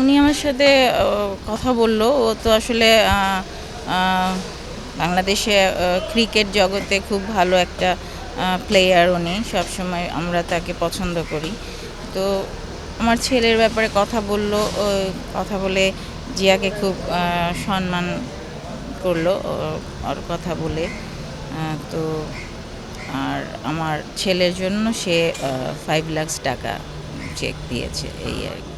উনি আমার সাথে কথা বলল। ও তো আসলে বাংলাদেশে ক্রিকেট জগতে খুব ভালো একটা প্লেয়ার উনি। সবসময় আমরা তাকে পছন্দ করি। তো আমার ছেলের ব্যাপারে কথা বলল। কথা বলে জিয়াকে খুব সম্মান করল ওর কথা বলে। তো আর আমার ছেলের জন্য সে ফাইভ লাখস টাকা চেক দিয়েছে, এই আর কি।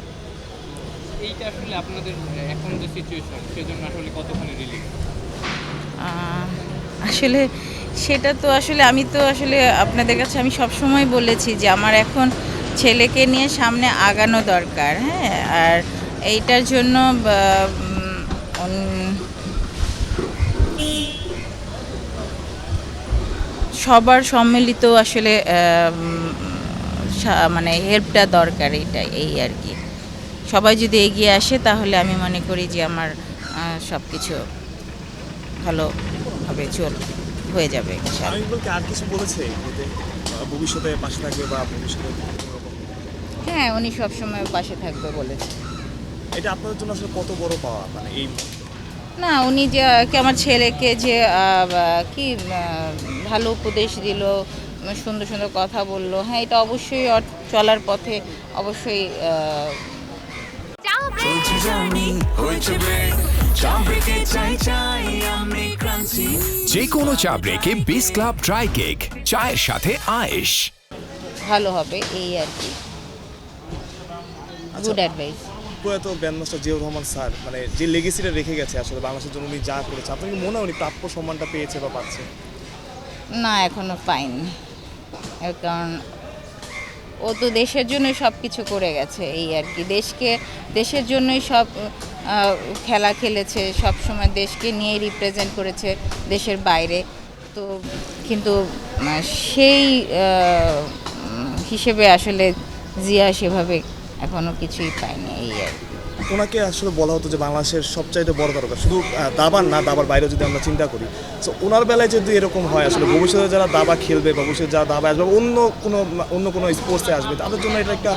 এইটা আসলে আপনাদের, এখন যে সিচুয়েশন সেজন্য আসলে কতখানি আসলে সেটা তো আসলে আমি তো আসলে আপনাদের কাছে আমি সব সময় বলেছি যে আমার এখন ছেলেকে নিয়ে সামনে আগানো দরকার হ্যাঁ? আর এইটার জন্য সবার সম্মিলিত আসলে মানে হেল্পটা দরকার এইটাই, এই আর কি। সবাই যদি এগিয়ে আসে তাহলে আমি মনে করি যে আমার সব কিছু ভালোভাবে চল হয়ে যাবে আমি আর কিছু বলেছে এতে ভবিষ্যতে পাশে থাকবে বা ভবিষ্যতে হ্যাঁ উনি সবসময় পাশে থাকবে বলেছে এটা আপনাদের জন্য আসলে কত বড় পাওয়া? মানে এই না উনি যে কি আমার ছেলেকে যে কি ভালো উপদেশ দিল সুন্দর সুন্দর কথা বলল হ্যাঁ এটা অবশ্যই চলার পথে অবশ্যই চলছে জানি হয়েছে ব্রেক চা ব্রেকে চাই চাই আমি ক্রান্তি। যে কোনো চা ব্রেকে বিস ক্লাব ড্রাই কেক চায়ের সাথে আয়েশ। ভালো হবে এই আর কি। গুড অ্যাডভাইস প্রয়াত ব্যান্ডমাস্টার জিয়াউর রহমান স্যার মানে যে লেগেসিটা রেখে গেছে আসলে বাংলাদেশের জন্য উনি যা করেছে আপনার কি মনে হয় উনি প্রাপ্য সম্মানটা পেয়েছে বা পাচ্ছে? না এখনও পাইনি। কারণ ও তো দেশের জন্য সব কিছু করে গেছে, এই আর কি। দেশকে, দেশের জন্যই সব খেলা খেলেছে সব সময় দেশকে নিয়ে রিপ্রেজেন্ট করেছে দেশের বাইরে। তো কিন্তু সেই হিসেবে আসলে জিয়া সেভাবে এখনও কিছুই পায়নি, এই আর কি। ওনাকে আসলে বলা হতো যে বাংলাদেশের সবচাইতে বড় তারকা। শুধু দাবার না, দাবার বাইরে যদি আমরা চিন্তা করি। সো ওনার বেলায় যদি এরকম হয় আসলে, ভবিষ্যতে যারা দাবা খেলবে বা ভবিষ্যতে যারা দাবা আসবে অন্য কোনো অন্য কোনো স্পোর্টসে আসবে, তাদের জন্য এটা একটা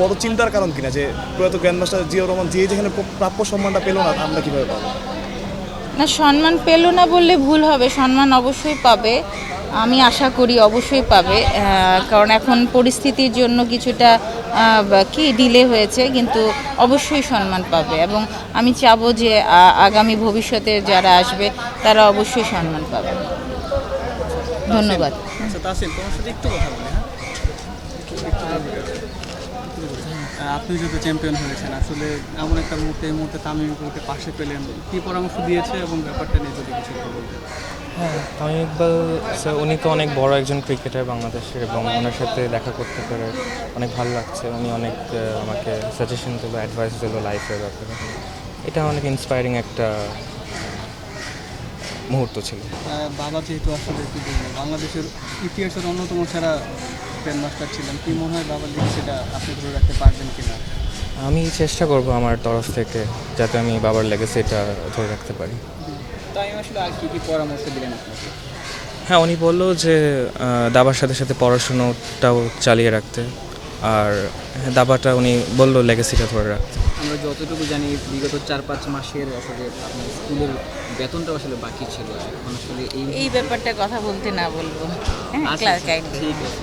বড় চিন্তার কারণ কিনা যে প্রয়াত গ্র্যান্ডমাস্টার জিয়াউর রহমান যে যেখানে প্রাপ্য সম্মানটা পেল না, আমরা কীভাবে পাবো? না, সম্মান পেল না বললে ভুল হবে, সম্মান অবশ্যই পাবে। আমি আশা করি অবশ্যই পাবে কারণ এখন পরিস্থিতির জন্য কিছুটা কি ডিলে হয়েছে, কিন্তু অবশ্যই সম্মান পাবে এবং আমি চাবো যে আগামী ভবিষ্যতে যারা আসবে, তারা অবশ্যই সম্মান পাবে। ধন্যবাদ। আচ্ছা তোমার সাথে একটু কথা বলি হ্যাঁ? আপনি যেহেতু চ্যাম্পিয়ন হয়েছেন আসলে এমন একটা মুহূর্তে এই মুহূর্তে তামিম ইকবালকে পাশে পেলেন কি পরামর্শ দিয়েছে এবং ব্যাপারটা নিয়ে যদি কিছু বলতেন? হ্যাঁ তামিম ইকবাল স্যার উনি তো অনেক বড় একজন ক্রিকেটার বাংলাদেশের এবং ওনার সাথে দেখা করতে পেরে অনেক ভালো লাগছে। উনি অনেক আমাকে সাজেশন দিল অ্যাডভাইস দিল লাইফের ব্যাপারে। এটা অনেক ইন্সপায়ারিং একটা মুহূর্ত ছিল। বাবা যেহেতু আসলে বাংলাদেশের ইতিহাসের অন্যতম সেরা গ্র্যান্ডমাস্টার ছিলেন কি মনে হয় বাবার লিগে সেটা আপনি ধরে রাখতে পারবেন কিনা? আমি চেষ্টা করব আমার তরফ থেকে যাতে আমি বাবার লেগেসিটা ধরে রাখতে পারি। তাই আসলে আর কি কি পরামর্শ দিলেন আপনাকে হ্যাঁ উনি বলল যে দাবার সাথে সাথে পড়াশুনোটাও চালিয়ে রাখতে। আর হ্যাঁ, দাবাটা উনি বলল লেগেসিটা ধরে রাখতে। আমরা যতটুকু জানি বিগত চার পাঁচ মাসের আসলে আপনার স্কুলের বেতনটা আসলে বাকি ছিল। এখন আসলে এই এই ব্যাপারটা কথা বলতে না বলব। হ্যাঁ আচ্ছা, ক্লাস আচ্ছা, ঠিক আছে।